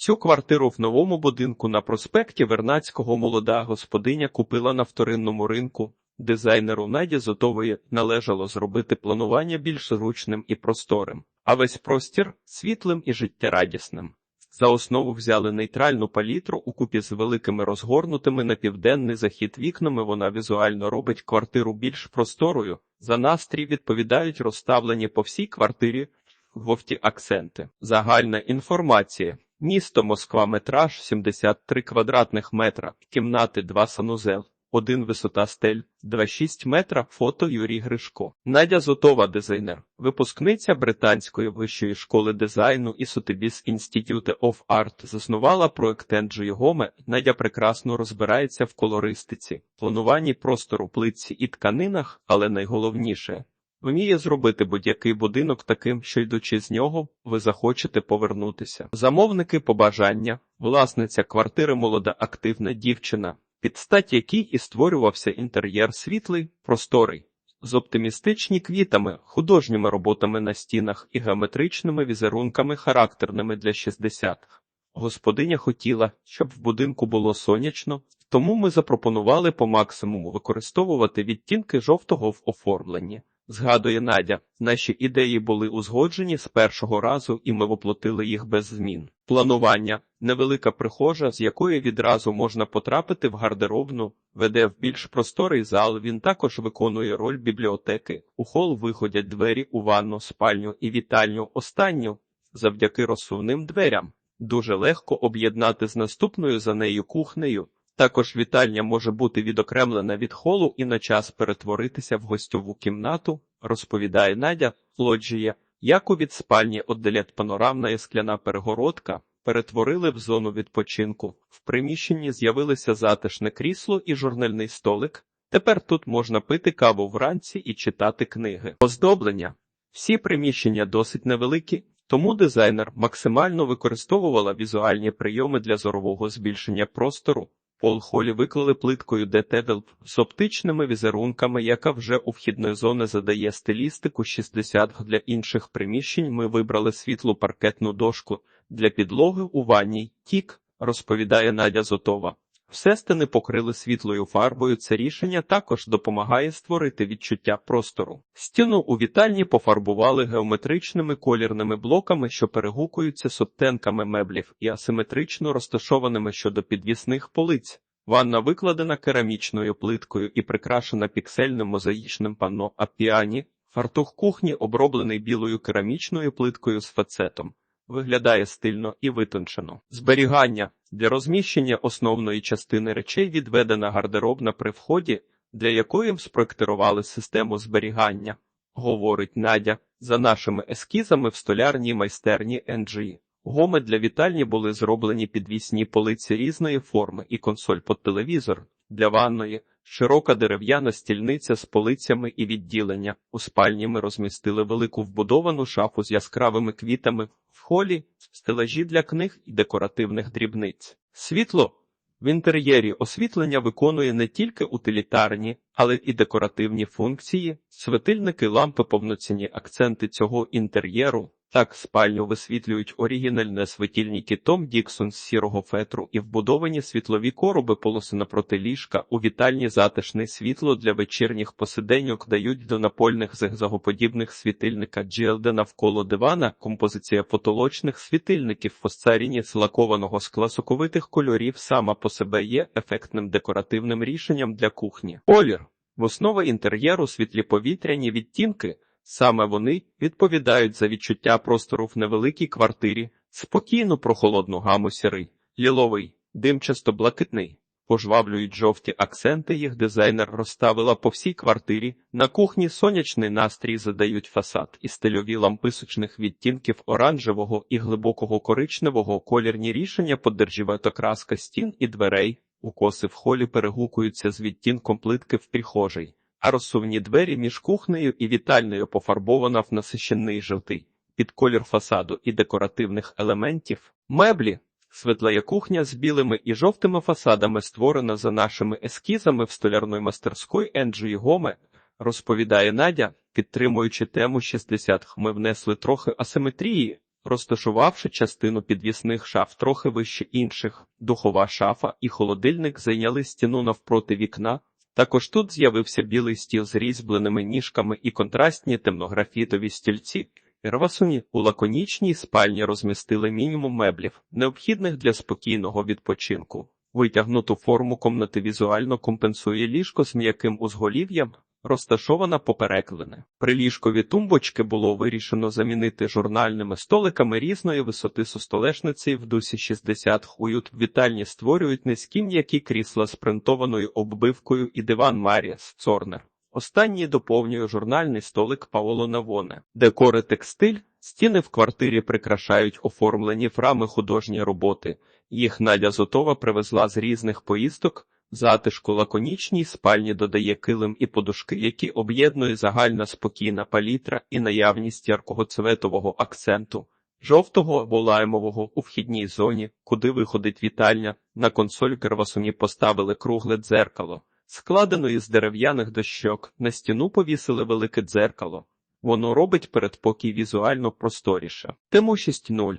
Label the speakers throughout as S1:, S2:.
S1: Цю квартиру в новому будинку на проспекті Вернацького молода господиня купила на вторинному ринку. Дизайнеру Наді Зотової належало зробити планування більш зручним і просторим, а весь простір світлим і життєрадісним. За основу взяли нейтральну палітру у купі з великими розгорнутими на південний захід вікнами. Вона візуально робить квартиру більш просторою. За настрій відповідають розставлені по всій квартирі вовті акценти. Загальна інформація. Місто Москва, метраж 73 квадратних метра, кімнати 2 санузел, 1 висота стель, 2,6 метра, фото Юрій Гришко. Надя Зотова, дизайнер, випускниця Британської вищої школи дизайну і Sotheby's Institute of Art, заснувала проект Енджі Гоме. Надя прекрасно розбирається в колористиці, плануванні простору плитці і тканинах, але найголовніше Вміє зробити будь-який будинок таким, що йдучи з нього, ви захочете повернутися. Замовники побажання, власниця квартири молода активна дівчина, під стать якій і створювався інтер'єр світлий, просторий, з оптимістичні квітами, художніми роботами на стінах і геометричними візерунками, характерними для 60-х. Господиня хотіла, щоб в будинку було сонячно, тому ми запропонували по максимуму використовувати відтінки жовтого в оформленні. Згадує Надя, наші ідеї були узгоджені з першого разу, і ми воплотили їх без змін. Планування невелика прихожа, з якої відразу можна потрапити в гардеробну, веде в більш просторий зал. Він також виконує роль бібліотеки. У хол виходять двері у ванну, спальню і вітальню. Останню завдяки розсувним дверям. Дуже легко об'єднати з наступною за нею кухнею. Також вітальня може бути відокремлена від холу і на час перетворитися в гостьову кімнату, розповідає Надя, лоджія, яку від спальні отделять панорамна і скляна перегородка, перетворили в зону відпочинку. В приміщенні з'явилися затишне крісло і журнальний столик. Тепер тут можна пити каву вранці і читати книги. Оздоблення. Всі приміщення досить невеликі, тому дизайнер максимально використовувала візуальні прийоми для зорового збільшення простору. Пол холі виклали плиткою детедл з оптичними візерунками, яка вже у вхідної зони задає стилістику 60 для інших приміщень. Ми вибрали світлу паркетну дошку для підлоги у ванній. Тік, розповідає Надя Зотова. Все стени покрили світлою фарбою. Це рішення також допомагає створити відчуття простору. Стіну у вітальні пофарбували геометричними колірними блоками, що перегукуються субтенками меблів і асиметрично розташованими щодо підвісних полиць. Ванна викладена керамічною плиткою і прикрашена піксельним мозаїчним панно, а піані фартух кухні оброблений білою керамічною плиткою з фацетом. Виглядає стильно і витончено. Зберігання для розміщення основної частини речей відведена гардеробна при вході, для якої спроектирували систему зберігання, говорить Надя. За нашими ескізами в столярній майстерні NG. Гоми для вітальні були зроблені підвісні полиці різної форми і консоль під телевізор для ванної, широка дерев'яна стільниця з полицями і відділення. У спальні ми розмістили велику вбудовану шафу з яскравими квітами, в холі стелажі для книг і декоративних дрібниць. Світло в інтер'єрі освітлення виконує не тільки утилітарні, але і декоративні функції, светильники, лампи, повноцінні акценти цього інтер'єру. Так спальню висвітлюють оригінальне світильники Том Діксон з сірого фетру і вбудовані світлові короби полоси напроти ліжка. У вітальні затишне світло для вечірніх посиденьок дають до напольних зигзагоподібних світильника GLD навколо дивана, композиція потолочних світильників фосцаріні з лакованого скла соковитих кольорів сама по себе є ефектним декоративним рішенням для кухні. Колір в основі інтер'єру світлі повітряні відтінки. Саме вони відповідають за відчуття простору в невеликій квартирі, спокійну прохолодну гаму сірий, ліловий, димчасто блакитний. Пожвавлюють жовті акценти, їх дизайнер розставила по всій квартирі. На кухні сонячний настрій задають фасад і стильові лампи сучних відтінків оранжевого і глибокого коричневого колірні рішення подержівета краска стін і дверей. Укоси в холі перегукуються з відтінком плитки в прихожій а розсувні двері між кухнею і вітальною пофарбована в насищений жовтий під колір фасаду і декоративних елементів. Меблі, світлая кухня з білими і жовтими фасадами створена за нашими ескізами в столярної мастерської Енджі Гоме, розповідає Надя, підтримуючи тему 60 ми внесли трохи асиметрії. розташувавши частину підвісних шаф трохи вище інших. Духова шафа і холодильник зайняли стіну навпроти вікна. Також тут з'явився білий стіл з різьбленими ніжками і контрастні темнографітові стільці. Рвасуні у лаконічній спальні розмістили мінімум меблів, необхідних для спокійного відпочинку. Витягнуту форму комнати візуально компенсує ліжко з м'яким узголів'ям, розташована попереклини. Приліжкові тумбочки було вирішено замінити журнальними столиками різної висоти со столешниці в дусі 60 хуют. Вітальні створюють низькі м'які крісла з принтованою оббивкою і диван Маріас Цорнер. Останній доповнює журнальний столик Паоло Навоне. Декори текстиль, стіни в квартирі прикрашають оформлені фрами художні роботи. Їх Надя Зотова привезла з різних поїздок. Затишку лаконічній спальні додає килим і подушки, які об'єднує загальна спокійна палітра і наявність яркого цветового акценту. Жовтого або лаймового у вхідній зоні, куди виходить вітальня, на консоль кервасуні поставили кругле дзеркало. Складено із дерев'яних дощок, на стіну повісили велике дзеркало. Воно робить передпокій візуально просторіше. Тему 6.0.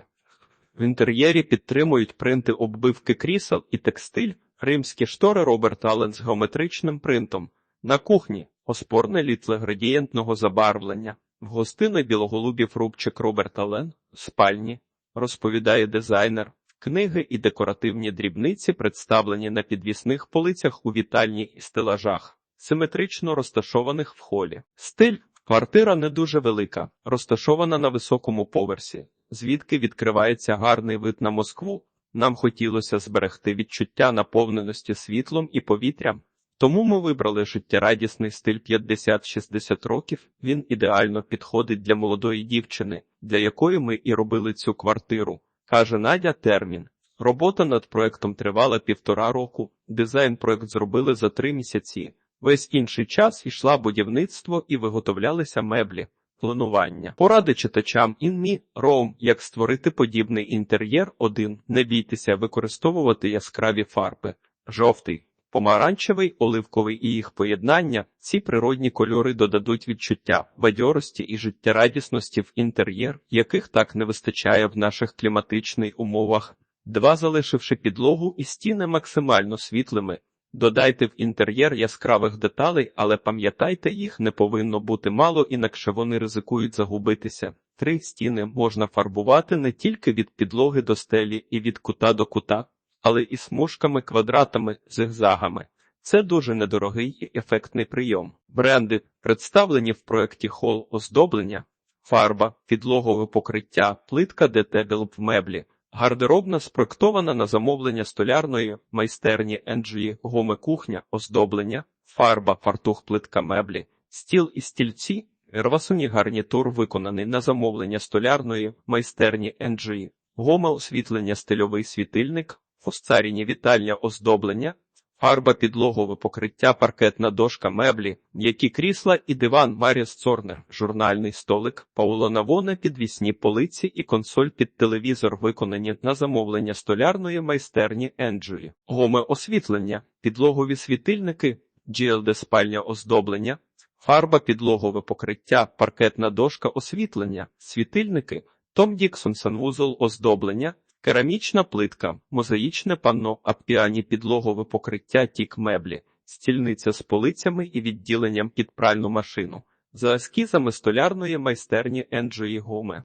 S1: В інтер'єрі підтримують принти оббивки крісел і текстиль, римські штори Роберт Аллен з геометричним принтом. На кухні оспорне літле градієнтного забарвлення. В гостиної білоголубів рубчик Роберт Аллен, спальні, розповідає дизайнер. Книги і декоративні дрібниці представлені на підвісних полицях у вітальні і стелажах, симетрично розташованих в холі. Стиль квартира не дуже велика, розташована на високому поверсі, звідки відкривається гарний вид на Москву. Нам хотілося зберегти відчуття наповненості світлом і повітрям. Тому ми вибрали життєрадісний стиль 50-60 років. Він ідеально підходить для молодої дівчини, для якої ми і робили цю квартиру. Каже Надя термін. Робота над проектом тривала півтора року. Дизайн проект зробили за три місяці. Весь інший час йшла будівництво і виготовлялися меблі. Планування. Поради читачам інмі Роум, як створити подібний інтер'єр. 1. Не бійтеся використовувати яскраві фарби. Жовтий, помаранчевий, оливковий і їх поєднання. Ці природні кольори додадуть відчуття бадьорості і життєрадісності в інтер'єр, яких так не вистачає в наших кліматичних умовах. 2. Залишивши підлогу і стіни максимально світлими. Додайте в інтер'єр яскравих деталей, але пам'ятайте, їх не повинно бути мало, інакше вони ризикують загубитися. Три стіни можна фарбувати не тільки від підлоги до стелі і від кута до кута, але і смужками, квадратами, зигзагами. Це дуже недорогий і ефектний прийом. Бренди, представлені в проєкті хол оздоблення, фарба, підлогове покриття, плитка детебл в меблі. Гардеробна спроектована на замовлення столярної майстерні NG, гуми-кухня, оздоблення, фарба, фартух, плитка меблі, стіл і стільці, рвасуні гарнітур виконаний на замовлення столярної майстерні NG, гоме освітлення стильовий світильник, фосцаріні вітальня оздоблення, фарба підлогове покриття, паркетна дошка меблі, м'які крісла і диван Маріс Цорнер, журнальний столик, Пауло Навоне, підвісні полиці і консоль під телевізор виконані на замовлення столярної майстерні Енджелі, гоме освітлення, підлогові світильники, GLD спальня оздоблення, фарба підлогове покриття, паркетна дошка освітлення, світильники, Том Діксон санвузол оздоблення, Керамічна плитка, мозаїчне панно, апіані підлогове покриття тік меблі, стільниця з полицями і відділенням під пральну машину, за ескізами столярної майстерні Енджої Гоме.